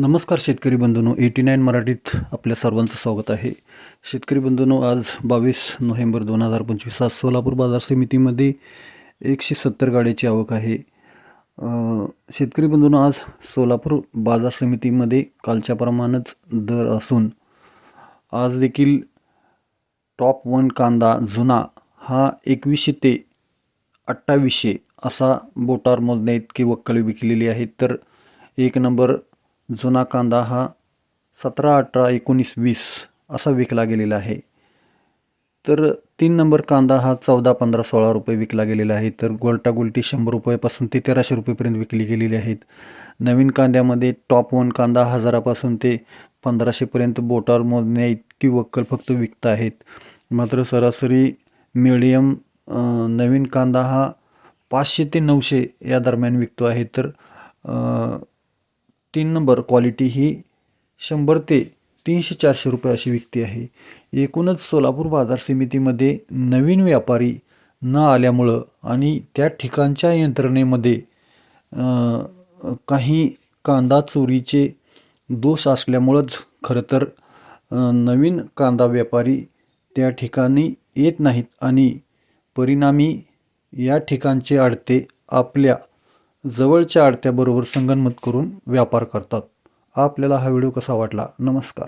नमस्कार शेतकरी बंधूंनो eighty nine मराठीत आपल्या सर्वांचं स्वागत आहे. शेतकरी बंधूंनो आज बावीस नोव्हेंबर दोन हजार पंचवीस आज सोलापूर बाजार समितीमध्ये एकशे सत्तर गाड्याची आवक आहे. शेतकरी बंधूंनो आज सोलापूर बाजार समितीमध्ये कालच्या प्रमाणच दर असून आज देखील टॉप वन कांदा जुना हा एकवीसशे ते अठ्ठावीसशे असा बोटार मोजण्या इतकी वक्कल विकलेली आहे. तर एक नंबर जुना कांदा हा सतरा अठरा एकोणीस वीस असा विकला गेलेला आहे. तर तीन नंबर कांदा हा चौदा पंधरा सोळा रुपये विकला गेलेला आहे. तर गोल्टा शंभर रुपयापासून ते तेराशे रुपयेपर्यंत विकली गेलेली आहेत. नवीन कांद्यामध्ये टॉप वन कांदा हजारापासून ते पंधराशेपर्यंत बोटावर मोजण्या इतकी वक्कल फक्त विकत आहेत. मात्र सरासरी मिडियम नवीन कांदा हा पाचशे ते नऊशे या दरम्यान विकतो आहे. तर तीन नंबर क्वालिटी ही शंभर ते तीनशे चारशे रुपये अशी विकती आहे. एकूणच सोलापूर बाजार समितीमध्ये नवीन व्यापारी न आल्यामुळं आणि त्या ठिकाणच्या यंत्रणेमध्ये काही कांदा चोरीचे दोष असल्यामुळंच खरं तर नवीन कांदा व्यापारी त्या ठिकाणी येत नाहीत आणि परिणामी या ठिकाणचे आडते आपल्या जवळच्या आडत्याबरोबर संगनमत करून व्यापार करतात. आपल्याला हा व्हिडिओ कसा वाटला? नमस्कार.